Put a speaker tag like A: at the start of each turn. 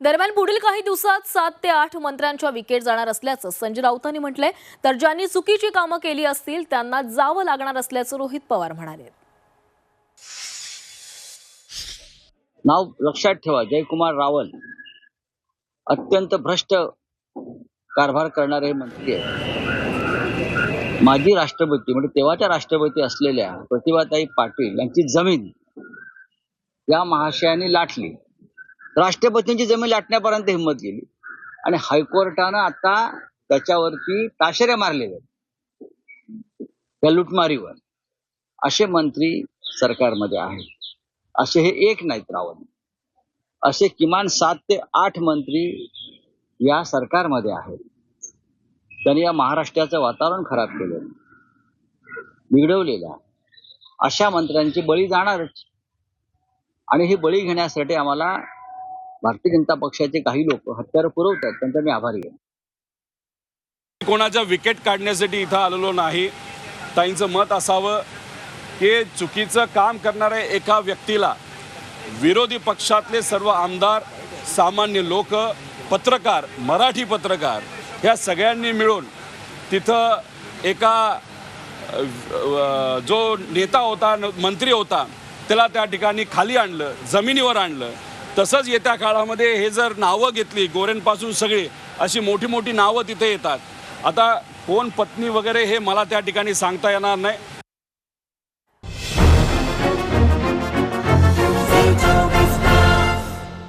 A: दरम्यान पुढील काही दिवसात सात ते आठ मंत्र्यांच्या विकेट जाणार असल्याचं संजय राऊतांनी म्हटलंय. तर ज्यांनी चुकीची कामं केली असतील त्यांना जावं लागणार असल्याचं रोहित पवार म्हणाले.
B: नाव लक्षात ठेवा जयकुमार रावल अत्यंत भ्रष्ट कारभार करणारे मंत्री आहेत. माजी राष्ट्रपती म्हणजे तेव्हाच्या राष्ट्रपती असलेल्या प्रतिभाताई पाटील यांची जमीन या महाशयाने लाटली. राष्ट्रपतींची जमीन लाटण्यापर्यंत हिंमत केली आणि हायकोर्टानं आता त्याच्यावरती ताशेरे मारलेले आहेत त्या लुटमारीवर. असे मंत्री सरकारमध्ये आहेत. असे हे एक नाहीत रावण असे किमान सात ते आठ मंत्री या सरकारमध्ये आहेत. त्यांनी या महाराष्ट्राचं वातावरण खराब केलं. बिघडवलेलं. अशा मंत्र्यांची बळी जाणारच. आणि ही बळी घेण्यासाठी आम्हाला भारतीय जनता पक्षाचे काही लोक हत्यारं पुरवतात त्यांचा मी आभारी आहे.
C: कोणाच्या विकेट काढण्यासाठी इथं आलेलो नाही. ताईंचं मत असावं की चुकीचं काम करणाऱ्या एका व्यक्तीला विरोधी पक्षातले सर्व आमदार सामान्य लोक पत्रकार मराठी पत्रकार ह्या सगळ्यांनी मिळून तिथं एका जो नेता होता मंत्री होता त्याला त्या ठिकाणी खाली आणलं जमिनीवर आणलं. तसंच येत्या काळामध्ये हे जर नावं घेतली गोऱ्यांपासून सगळी अशी मोठी मोठी नावं तिथे येतात. आता कोण पत्नी वगैरे हे मला त्या ठिकाणी सांगता येणार नाही.